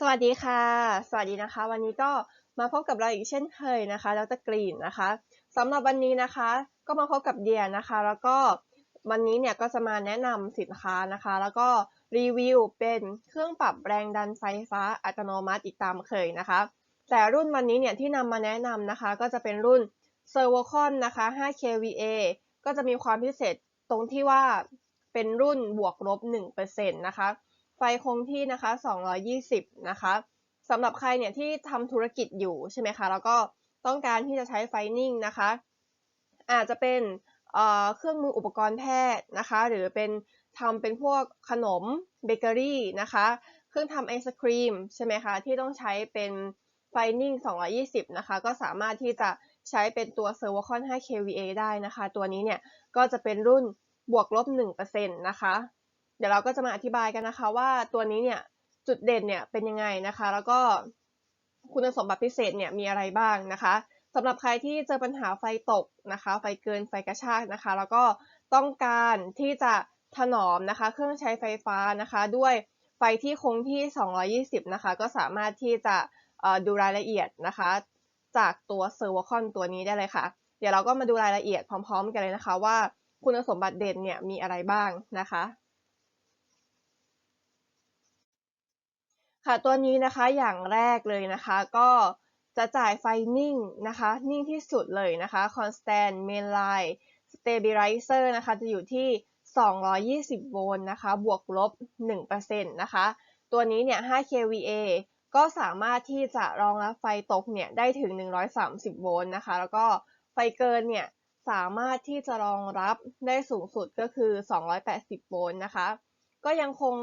สวัสดีค่ะ สวัสดีนะคะ วันนี้ก็มาพบกับเราอีกเช่นเคยนะคะดรกรีนนะคะสำหรับวันนี้นะคะ ก็มาพบกับเดียนะคะ แล้วก็วันนี้เนี่ยก็จะมาแนะนำสินค้านะคะ แล้วก็รีวิวเป็นเครื่องปรับแรงดันไฟฟ้าอัตโนมัติอีกตามเคยนะคะ แต่รุ่นวันนี้เนี่ยที่นำมาแนะนำนะคะ ก็จะเป็นรุ่น s e r v o c o n นะคะ 5kVA ก็จะมีความพิเศษตรงที่ว่าเป็นรุ่นบวกลบ 1%นะคะ ไฟคงที่นะคะ 220 นะคะสำหรับใครเนี่ยที่ทำธุรกิจอยู่ใช่ไหมคะ แล้วก็ต้องการที่จะใช้ไฟนิ่งนะคะ อาจจะเป็นเครื่องมืออุปกรณ์แพทย์นะคะ หรือเป็นทำเป็นพวกขนมเบเกอรี่นะคะ เครื่องทำไอศครีมใช่ไหมคะ ที่ต้องใช้เป็นไฟนิ่ง220 นะคะ ก็สามารถที่จะใช้เป็นตัว s e r v o c o n 5 kVA ได้นะคะ ตัวนี้เนี่ยก็จะเป็นรุ่นบวกลบ 1%นะคะ เดี๋ยวเราก็จะมาอธิบายกันนะคะว่าตัวนี้เนี่ยจุดเด่นเนี่ยเป็นยังไงนะคะ แล้วก็คุณสมบัติพิเศษเนี่ยมีอะไรบ้างนะคะสำหรับใครที่เจอปัญหาไฟตกนะคะ ไฟเกินไฟกระชากนะคะ แล้วก็ต้องการที่จะถนอมนะคะ เครื่องใช้ไฟฟ้านะคะ ด้วยไฟที่คงที่ 220 นะคะ ก็สามารถที่จะดูรายละเอียดนะคะ จากตัวเซอร์วคอนตัวนี้ได้เลยค่ะ เดี๋ยวเราก็มาดูรายละเอียดพร้อม ๆ กันเลยนะคะ ว่าคุณสมบัติเด่นเนี่ยมีอะไรบ้างนะคะ ค่ะตัวนี้นะคะอย่างแรกเลยนะคะก็จะจ่ายไฟนิ่งนะคะ นิ่งที่สุดเลยนะคะ constant mainline stabilizer นะคะ จะอยู่ที่ 220 โวลต์นะคะ บวกลบ 1%นะคะ ตัวนี้เนี่ย 5 kVA ก็สามารถที่จะรองรับไฟตกเนี่ย ได้ถึง 130 โวลต์นะคะ แล้วก็ไฟเกินเนี่ย สามารถที่จะรองรับได้สูงสุดก็คือ 280 โวลต์นะคะ ก็ยังคง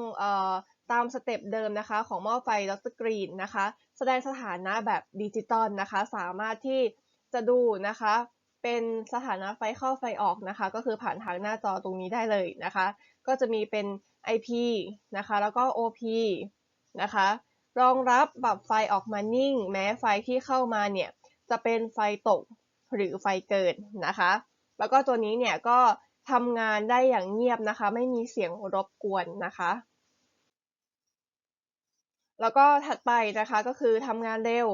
ตามสเต็ปเดิมนะคะ ของหม้อไฟดรกรีนนะคะ แสดงสถานะแบบดิจิตอลนะคะ สามารถที่จะดูนะคะ เป็นสถานะไฟเข้าไฟออกนะคะ ก็คือผ่านทางหน้าจอตรงนี้ได้เลยนะคะ ก็จะมีเป็น IP นะคะ แล้วก็ OP นะคะ รองรับปรับไฟออกมานิ่ง แม้ไฟที่เข้ามาเนี่ยจะเป็นไฟตกหรือไฟเกินนะคะ แล้วก็ตัวนี้เนี่ยก็ทำงานได้อย่างเงียบนะคะ ไม่มีเสียงรบกวนนะคะ แล้วก็ถัดไปนะคะก็คือทำงานเร็ว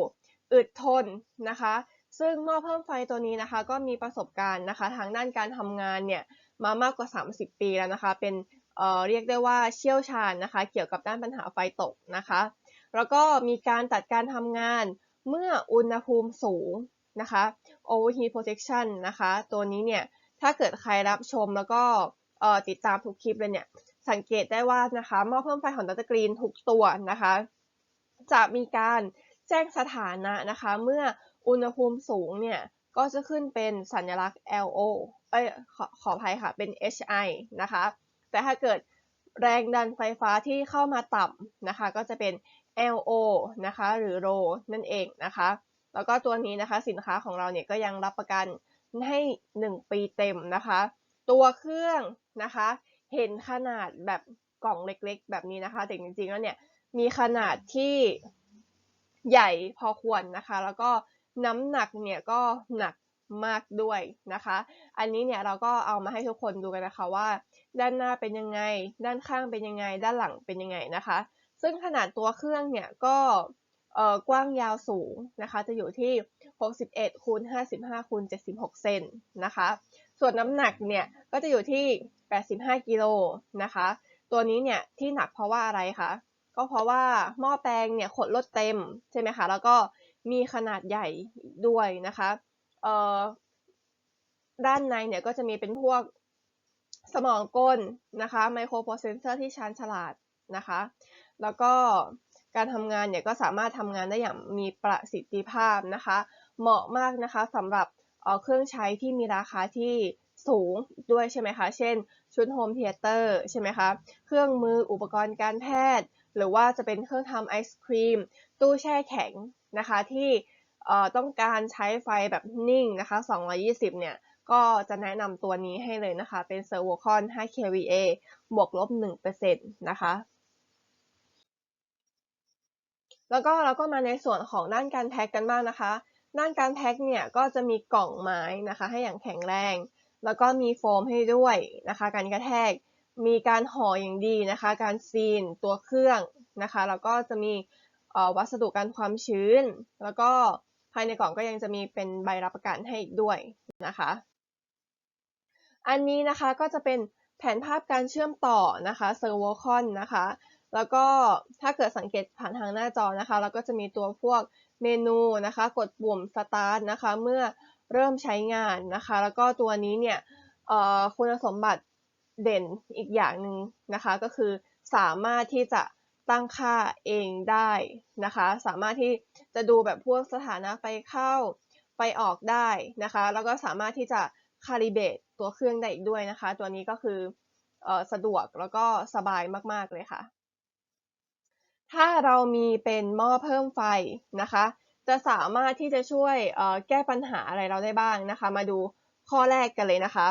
อึดทนนะคะ ซึ่งหม้อเพิ่มไฟตัวนี้นะคะ ก็มีประสบการณ์นะคะ ทางด้านการทำงานเนี่ยมามากกว่า 30 ปีแล้วนะคะ เป็นเอ่อเรียกได้ว่าเชี่ยวชาญนะคะ เกี่ยวกับด้านปัญหาไฟตกนะคะ แล้วก็มีการจัดการทำงานเมื่ออุณหภูมิสูงนะคะ overheat protection นะคะ ตัวนี้เนี่ยถ้าเกิดใครรับชมแล้วก็ติดตามทุกคลิปเลยเนี่ยสังเกตได้ว่านะคะหม้อเพิ่มไฟของดัตตกรีนทุกตัวนะคะ จะมีการแจ้งสถานะนะคะ เมื่ออุณหภูมิสูงเนี่ยก็จะขึ้นเป็นสัญลักษณ์ LO เอ้ยขอขออภัยค่ะเป็น HI นะคะ แต่ถ้าเกิดแรงดันไฟฟ้าที่เข้ามาต่ำนะคะ ก็จะเป็น LO นะคะ หรือ RO นั่นเองนะคะ แล้วก็ตัวนี้นะคะสินค้าของเราเนี่ยก็ยังรับประกันให้ 1 ปีเต็มนะคะ ตัวเครื่องนะคะ เห็นขนาดแบบกล่องเล็กๆ แบบนี้นะคะแต่จริงๆแล้วเนี่ย มีขนาดที่ใหญ่พอควรนะคะ แล้วก็น้ำหนักเนี่ยก็หนักมากด้วยนะคะ อันนี้เนี่ยเราก็เอามาให้ทุกคนดูกันนะคะว่า ด้านหน้าเป็นยังไง ด้านข้างเป็นยังไง ด้านหลังเป็นยังไงนะคะ ซึ่งขนาดตัวเครื่องเนี่ยก็กว้างยาวสูงนะคะ จะอยู่ที่ 61คูณ55คูณ76 เซนนะคะ ส่วนน้ำหนักเนี่ยก็จะอยู่ที่ 85 กิโลนะคะ ตัวนี้เนี่ยที่หนักเพราะว่าอะไรคะ ก็เพราะว่าหม้อแปลงเนี่ยขดลดเต็มใช่ไหมคะแล้วก็มีขนาดใหญ่ด้วยนะคะเอ่อด้านในเนี่ยก็จะมีเป็นพวกสมองก้นนะคะไมโครโปรเซสเซอร์ที่ชาญฉลาดนะคะ แล้วก็การทำงานเนี่ยก็สามารถทำงานได้อย่างมีประสิทธิภาพนะคะ เหมาะมากนะคะสำหรับเครื่องใช้ที่มีราคาที่สูงด้วยใช่ไหมคะ เช่น ชุดโฮมเทเตอร์ใช่ไหมคะ เครื่องมืออุปกรณ์การแพทย์ หรือว่าจะเป็นเครื่องทำไอศครีม ตู้แช่แข็งนะคะที่ต้องการใช้ไฟแบบนิ่งนะคะ 220 เนี่ย ก็จะแนะนำตัวนี้ให้เลยนะคะ เป็น Servocon 5 kVA บวกลบ 1%นะคะ แล้วก็เราก็มาในส่วนของด้านการแพ็กกันบ้างนะคะ ด้านการแพ็กเนี่ยก็จะมีกล่องไม้นะคะ ให้อย่างแข็งแรง แล้วก็มีโฟมให้ด้วยนะคะการกระแทก มีการห่ออย่างดีนะคะ การซีนตัวเครื่องนะคะ แล้วก็จะมีวัสดุกันความชื้น แล้วก็ภายในกล่องก็ยังจะมีเป็นใบรับประกันให้อีกด้วยนะคะ อันนี้นะคะก็จะเป็นแผนภาพการเชื่อมต่อนะคะเซอร์โวคอนนะคะ แล้วก็ถ้าเกิดสังเกตผ่านทางหน้าจอนะคะ เราก็จะมีตัวพวกเมนูนะคะ กดปุ่ม start นะคะ เมื่อเริ่มใช้งานนะคะ แล้วก็ตัวนี้เนี่ยคุณสมบัติ เด่นอีกอย่างหนึ่งนะคะ ก็คือสามารถที่จะตั้งค่าเองได้นะคะ สามารถที่จะดูแบบพวกสถานะไฟเข้าไฟออกได้นะคะ แล้วก็สามารถที่จะคาลิเบตตัวเครื่องได้อีกด้วยนะคะ ตัวนี้ก็คืออสะดวกแล้วก็สบายมาก ๆ เลยค่ะ ถ้าเรามีเป็นหม้อเพิ่มไฟนะคะ จะสามารถที่จะช่วยแก้ปัญหาอะไรเราได้บ้างนะคะ มาดูข้อแรกกันเลยนะคะ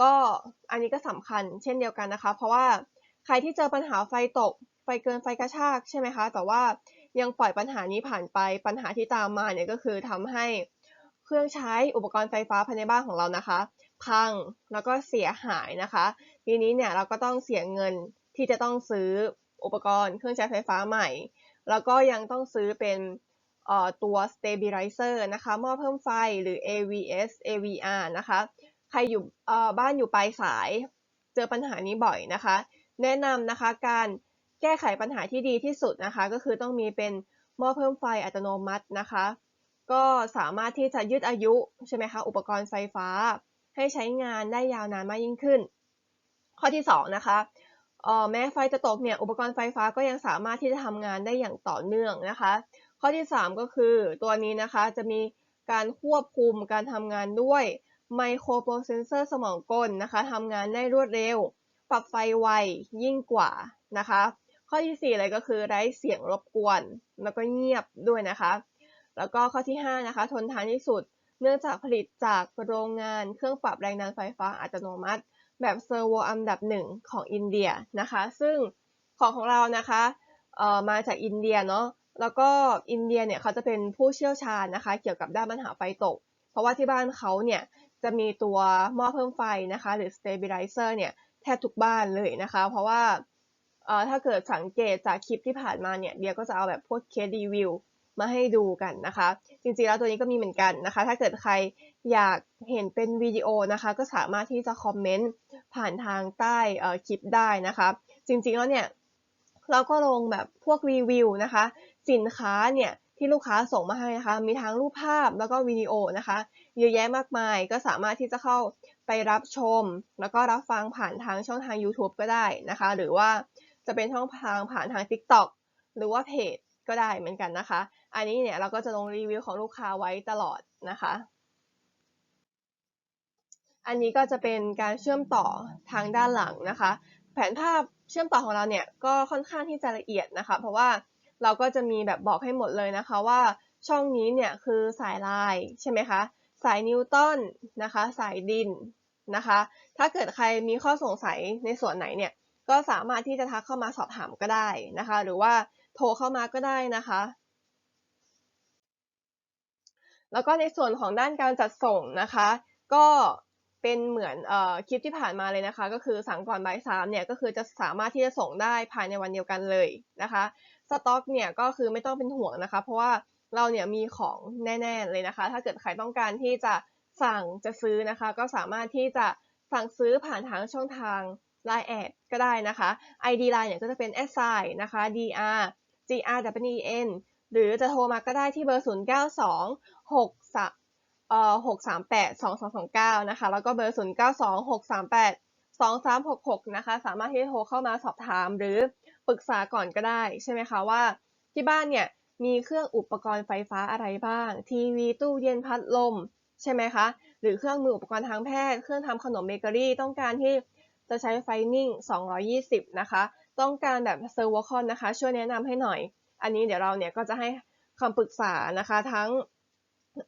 ก็อันนี้ก็สำคัญเช่นเดียวกันนะคะ เพราะว่าใครที่เจอปัญหาไฟตก ไฟเกินไฟกระชากใช่ไหมคะ แต่ว่ายังปล่อยปัญหานี้ผ่านไปปัญหาที่ตามมาเนี่ยก็คือทำให้เครื่องใช้อุปกรณ์ไฟฟ้าภายในบ้านของเรานะคะ พังแล้วก็เสียหายนะคะ ทีนี้เนี่ยเราก็ต้องเสียเงินที่จะต้องซื้ออุปกรณ์เครื่องใช้ไฟฟ้าใหม่ แล้วก็ยังต้องซื้อเป็นตัว stabilizer นะคะหม้อเพิ่มไฟหรือ AVS AVR นะคะ ครอยู่เอ่อบ้านอยู่ปลายสาย เจอปัญหานี้บ่อยนะคะ แนะนำนะคะการแก้ไขปัญหาที่ดีที่สุดนะคะ ก็คือต้องมีเป็นหม้อเพิ่มไฟอัตโนมัตินะคะ ก็สามารถที่จะยืดอายุใช่ไหมคะอุปกรณ์ไฟฟ้า ให้ใช้งานได้ยาวนานมากยิ่งขึ้น ข้อที่2นะคะแม้ไฟจะตกเนี่ยอุปกรณ์ไฟฟ้าก็ยังสามารถที่จะทำงานได้อย่างต่อเนื่องนะคะ ข้อที่ 3 ก็คือตัวนี้นะคะจะมีการควบคุมการทำงานด้วย ไมโครโปรเซสเซอร์สมองกลนะคะทำงานได้รวดเร็ว ปรับไฟไวยิ่งกว่านะคะ ข้อที่ 4 เลยก็คือไร้เสียงรบกวน แล้วก็เงียบด้วยนะคะ แล้วก็ข้อที่ 5 นะคะ ทนทานที่สุด เนื่องจากผลิตจากโรงงานเครื่องปรับแรงดันไฟฟ้าอัตโนมัติ แบบเซอร์โวอันดับหนึ่งของอินเดียนะคะ ซึ่งของของเรานะคะเอ่อมาจากอินเดียเนาะแล้วก็อินเดียเนี่ยเขาจะเป็นผู้เชี่ยวชาญนะคะ เกี่ยวกับด้านปัญหาไฟตก เพราะว่าที่บ้านเขาเนี่ย จะมีตัวหม้อเพิ่มไฟนะคะ หรือ stabilizer เนี่ยแทบทุกบ้านเลยนะคะ เพราะว่าเอ่อถ้าเกิดสังเกตจากคลิปที่ผ่านมาเนี่ยเดียก็จะเอาแบบพวกเคสรีวิวมาให้ดูกันนะคะ จริงๆแล้วตัวนี้ก็มีเหมือนกันนะคะ ถ้าเกิดใครอยากเห็นเป็นวิดีโอนะคะ ก็สามารถที่จะคอมเมนต์ผ่านทางใต้เอ่อคลิปได้นะคะ จริงๆแล้วเนี่ยเราก็ลงแบบพวกรีวิวนะคะ สินค้าเนี่ย ที่ลูกค้าส่งมาให้นะคะ มีทั้งรูปภาพแล้วก็วิดีโอนะคะ เยอะแยะมากมายก็สามารถที่จะเข้าไปรับชม แล้วก็รับฟังผ่านทางช่องทาง YouTube ก็ได้นะคะ หรือว่าจะเป็นช่องทางผ่านทาง TikTok หรือว่าเพจก็ได้เหมือนกันนะคะ อันนี้เนี่ยเราก็จะลงรีวิวของลูกค้าไว้ตลอดนะคะ อันนี้ก็จะเป็นการเชื่อมต่อทางด้านหลังนะคะ แผนภาพเชื่อมต่อของเราเนี่ยก็ค่อนข้างที่จะละเอียดนะคะ เพราะว่า เราก็จะมีแบบบอกให้หมดเลยนะคะว่าช่องนี้เนี่ยคือสายลายใช่ไหมคะ สายนิวตันนะคะ สายดินนะคะ ถ้าเกิดใครมีข้อสงสัยในส่วนไหนเนี่ยก็สามารถที่จะทักเข้ามาสอบถามก็ได้นะคะ หรือว่าโทรเข้ามาก็ได้นะคะ แล้วก็ในส่วนของด้านการจัดส่งนะคะ ก็เป็นเหมือนเอ่อคลิปที่ผ่านมาเลยนะคะ ก็คือสั่งก่อนบ่ายสามเนี่ยก็คือจะสามารถที่จะส่งได้ภายในวันเดียวกันเลยนะคะ สต็อกเนี่ยก็คือไม่ต้องเป็นห่วงนะคะ เพราะว่าเราเนี่ยมีของแน่ๆเลยนะคะ ถ้าเกิดใครต้องการที่จะสั่งจะซื้อนะคะ ก็สามารถที่จะสั่งซื้อผ่านทางช่องทาง Line แอดก็ได้นะคะ ID Line เนี่ยก็จะเป็น s i นะคะ dr gr w e n หรือจะโทรมาก็ได้ที่เบอร์ 0 9 2 6 3เอ่อ638 2229 นะคะ แล้วก็เบอร์ 0 9 2 6 3 8 2366 นะคะ สามารถที่จะโทรเข้ามาสอบถามหรือ ปรึกษาก่อนก็ได้ใช่ไหมคะว่า ที่บ้านเนี่ยมีเครื่องอุปกรณ์ไฟฟ้าอะไรบ้าง ทีวีตู้เย็นพัดลมใช่ไหมคะ หรือเครื่องมืออุปกรณ์ทางแพทย์ เครื่องทำขนมเบเกอรี่ ต้องการที่จะใช้ไฟนิ่ง 220 นะคะ ต้องการแบบเซอร์วคอนนะคะ ช่วยแนะนำให้หน่อย อันนี้เดี๋ยวเราเนี่ยก็จะให้คำปรึกษานะคะทั้ง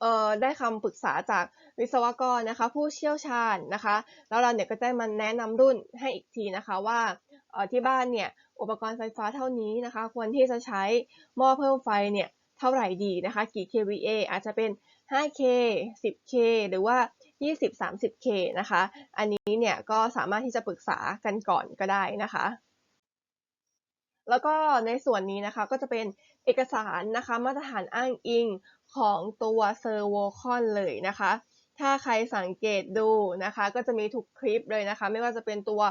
เอ่อได้คำปรึกษาจากวิศวกรนะคะ ผู้เชี่ยวชาญนะคะ แล้วเราเนี่ยก็จะมาแนะนำรุ่นให้อีกทีนะคะว่าเอ่อที่บ้านเนี่ย อุปกรณ์ไฟฟ้าเท่านี้นะคะ ควรที่จะใช้หม้อเพิ่มไฟเนี่ยเท่าไหร่ดีนะคะ กี่ kVA อาจจะเป็น 5K 10K หรือว่า 20-30K นะคะ อันนี้เนี่ยก็สามารถที่จะปรึกษากันก่อนก็ได้นะคะ แล้วก็ในส่วนนี้นะคะก็จะเป็นเอกสารนะคะมาตรฐานอ้างอิงของตัวเซอร์โวคอนเลยนะคะ ถ้าใครสังเกตดูนะคะ ก็จะมีทุกคลิปเลยนะคะ ไม่ว่าจะเป็นตัว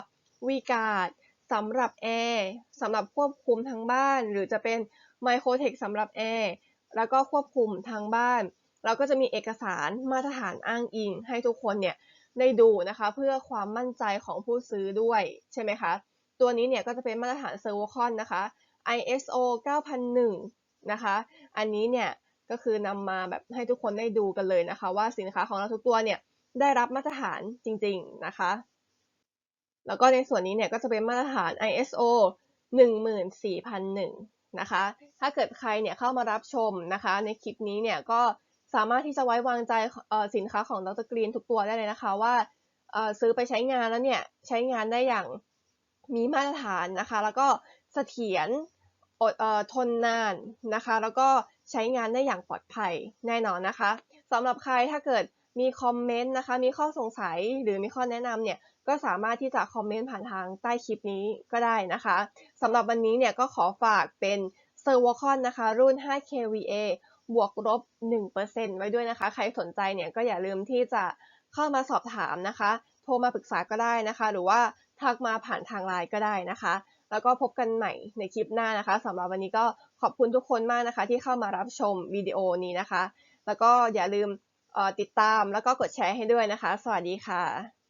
วีการ์ด สำหรับแอร์สำหรับควบคุมทั้งบ้าน หรือจะเป็นไมโครเทคสำหรับแอร์แล้วก็ควบคุมทางบ้าน เราก็จะมีเอกสารมาตรฐานอ้างอิง ให้ทุกคนเนี่ยได้ดูนะคะเพื่อความมั่นใจของผู้ซื้อด้วยใช่ไหมคะตัวนี้เนี่ยก็จะเป็นมาตรฐานเซอร์โวคอนนะคะ ISO 9001 นะคะ อันนี้เนี่ยก็คือนำมาแบบให้ทุกคนได้ดูกันเลยนะคะ ว่าสินค้าของเราทุกตัวเนี่ยได้รับมาตรฐานจริง ๆ นะคะ แล้วก็ในส่วนนี้เนี่ยก็จะเป็นมาตรฐาน ISO 14001 นะคะ ถ้าเกิดใครเนี่ยเข้ามารับชมนะคะ ในคลิปนี้เนี่ยก็สามารถที่จะไว้วางใจสินค้าของดรกรีนทุกตัวได้เลยนะคะว่าซื้อไปใช้งานแล้วเนี่ยใช้งานได้อย่างมีมาตรฐานนะคะ แล้วก็เสถียรอดทนนานนะคะ แล้วก็ใช้งานได้อย่างปลอดภัยแน่นอนนะคะสำหรับใครถ้าเกิดมีคอมเมนต์นะคะ มีข้อสงสัยหรือมีข้อแนะนำเนี่ย ก็สามารถที่จะคอมเมนต์ผ่านทางใต้คลิปนี้ก็ได้นะคะสำหรับวันนี้เนี่ยก็ขอฝากเป็นเซอร์วคอนนะคะ รุ่น 5kVA บวกลบ 1%ไว้ด้วยนะคะ ใครสนใจเนี่ยก็อย่าลืมที่จะเข้ามาสอบถามนะคะ โทรมาปรึกษาก็ได้นะคะ หรือว่าทักมาผ่านทางไลน์ก็ได้นะคะ แล้วก็พบกันใหม่ในคลิปหน้านะคะสำหรับวันนี้ก็ขอบคุณทุกคนมากนะคะ ที่เข้ามารับชมวิดีโอนี้นะคะ แล้วก็อย่าลืมติดตามแล้วก็กดแชร์ให้ด้วยนะคะ สวัสดีค่ะ